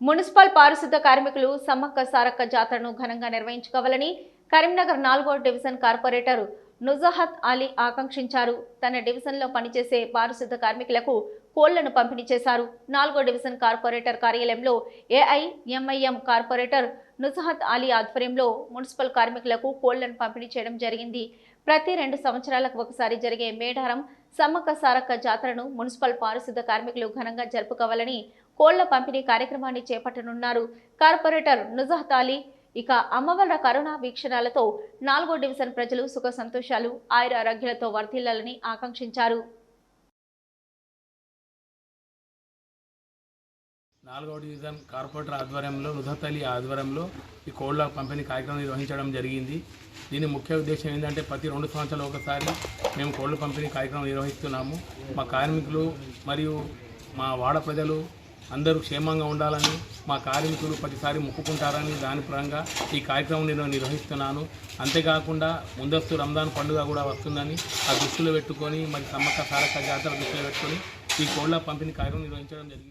Municipal పారిశుద్ధ కార్మికులు సమ్మక్క సారక్క జాతరను ఘనంగా నిర్వహించుకోవాలని కరీంనగర్ నాలుగో డివిజన్ కార్పొరేటర్ నుజహత్ అలీ ఆకాంక్షించారు. తన డివిజన్లో పనిచేసే పారిశుద్ధ కార్మికులకు కోళ్ళను పంపిణీ చేశారు. నాలుగో డివిజన్ కార్పొరేటర్ కార్యాలయంలో ఏఐఎంఐఎం కార్పొరేటర్ నుజహత్ అలీ ఆధ్వర్యంలో మున్సిపల్ కార్మికులకు కోళ్ళను పంపిణీ చేయడం జరిగింది. ప్రతి రెండు సంవత్సరాలకు ఒకసారి జరిగే మేడారం సమ్మక్క సారక్క జాతరను మున్సిపల్ పారిశుద్ధ కార్మికులు ఘనంగా జరుపుకోవాలని కోళ్ళ పంపిణీ కార్యక్రమాన్ని చేపట్టనున్నారు. కార్పొరేటర్ నుజహత్ అలీ ఇక అమ్మవార్ల కరోనా వీక్షణాలతో నాలుగో డివిజన్ ప్రజలు సుఖ సంతోషాలు ఆయుర ఆరోగ్యాలతో వర్ధిల్లాలని ఆకాంక్షించారు. నాలుగవ డివిజన్ కార్పొరేటర్ ఆధ్వర్యంలో నుధత్ అలీ ఆధ్వర్యంలో ఈ కోళ్ళ పంపిణీ కార్యక్రమం నిర్వహించడం జరిగింది. దీని ముఖ్య ఉద్దేశం ఏంటంటే ప్రతి రెండు సంవత్సరాలు ఒకసారి మేము కోళ్ళ పంపిణీ కార్యక్రమం నిర్వహిస్తున్నాము. మా కార్మికులు మరియు మా వాడ ప్రజలు అందరూ క్షేమంగా ఉండాలని మా కార్మికులు ప్రతిసారి మొక్కుకుంటారని దాని పరంగా ఈ కార్యక్రమం నేను నిర్వహిస్తున్నాను. అంతేకాకుండా ముందస్తు రంజాన్ పండుగ కూడా వస్తుందని ఆ దృష్టిలో పెట్టుకొని మరి సమ్మక్క సారక్క జాతర దృష్టిలో పెట్టుకొని ఈ కోళ్ళ పంపిణీ కార్యక్రమం నిర్వహించడం జరిగింది.